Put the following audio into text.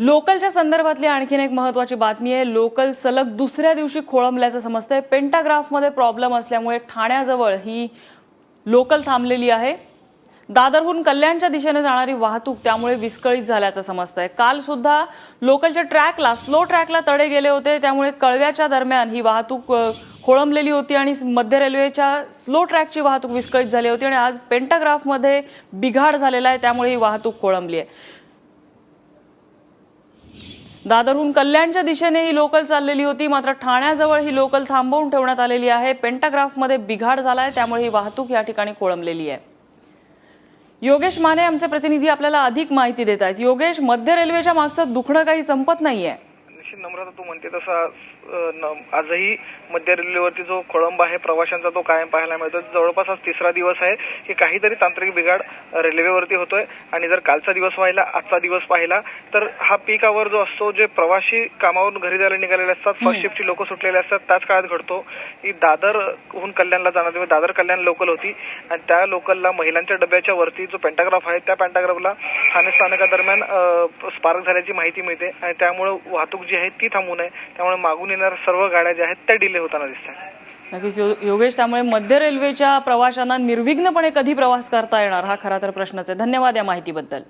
लोकलच्या संदर्भातली आणखीन एक महत्वाची बातमी आहे. लोकल सलग दुसऱ्या दिवशी खोळंबल्याचं समजतंय. पेंटाग्राफमध्ये प्रॉब्लेम असल्यामुळे ठाण्याजवळ ही लोकल थांबलेली आहे. दादरहून कल्याणच्या दिशेने जाणारी वाहतूक त्यामुळे विस्कळीत झाल्याचं समजतंय. काल सुद्धा लोकलच्या ट्रॅकला स्लो ट्रॅकला तडे गेले होते. त्यामुळे कळव्याच्या दरम्यान ही वाहतूक खोळंबलेली होती आणि मध्य रेल्वेच्या स्लो ट्रॅकची वाहतूक विस्कळीत झाली होती आणि आज पेंटाग्राफमध्ये बिघाड झालेला आहे. त्यामुळे ही वाहतूक खोळंबली आहे. दादरहून कल्याणच्या दिशेने ही लोकल चाललेली होती. मात्र ठाण्याजवळ ही लोकल थांबवून ठेवण्यात आलेली आहे. पेंटाग्राफमध्ये बिघाड झालाय त्यामुळे ही वाहतूक या ठिकाणी खोळंबलेली आहे. योगेश माने आमचे प्रतिनिधी आपल्याला अधिक माहिती देत आहेत. योगेश मध्य रेल्वेच्या मागचं दुखणं काही संपत नाहीये. आहे नम्रता तू म्हणते तसा आजही मध्य रेल्वेवरती जो खोळंब आहे प्रवाशांचा तो कायम पाहायला मिळतो. जवळपास आज तिसरा दिवस आहे की काहीतरी तांत्रिक बिघाड रेल्वेवरती होतोय. आणि जर कालचा दिवस पाहिला आजचा दिवस पाहिला तर हा पीक आवर जो असतो जे प्रवासी कामावरून घरी जायला निघालेले असतात फर्स्ट शिफ्टची लोक सुटलेले असतात त्याच काळात घडतो. की दादरहून कल्याणला जाणार तेव्हा दादर कल्याण लोकल होती. आणि त्या लोकलला महिलांच्या डब्याच्या वरती जो पेंटाग्राफ आहे त्या पेंटाग्राफला ठाणे स्थानकादरम्यान स्पार्क झाल्याची माहिती मिळते. आणि त्यामुळे वाहतूक जी आहे ती थांबून आहे त्यामुळे मागून येणाऱ्या सर्व गाड्या ज्या आहेत त्या डिले होताना दिसतात नक्कीच योगेश त्यामुळे मध्य रेल्वेच्या प्रवाशांना निर्विघ्नपणे कधी प्रवास करता येणार? हा खरा तर प्रश्नच आहे. धन्यवाद या माहितीबद्दल.